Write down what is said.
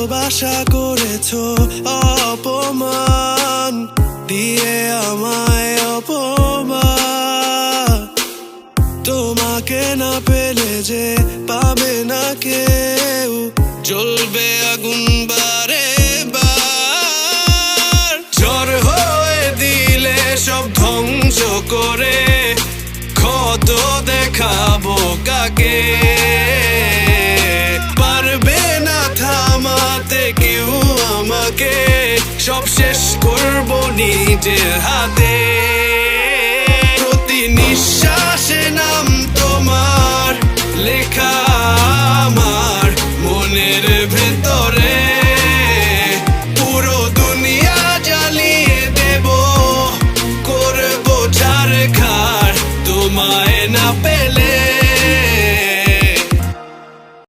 ভালোবাসা করেছ অপমান, দিয়ে আমায় অপমান। তোমাকে না পেলে যে পাবে না কেউ, জ্বলবে আগুন বারে বার। ঝড় হয়ে দিলে সব ধ্বংস করে, ক্ষত দেখাবো কাকে? থেকে সব শেষ করব নিজের হাতে। প্রতি নিঃশ্বাসে নাম তোমার, লেখা আমার মনের ভেতরে। পুরো দুনিয়া জ্বালিয়ে দেব, করব ঝাড়খার। তোমায় না পেলে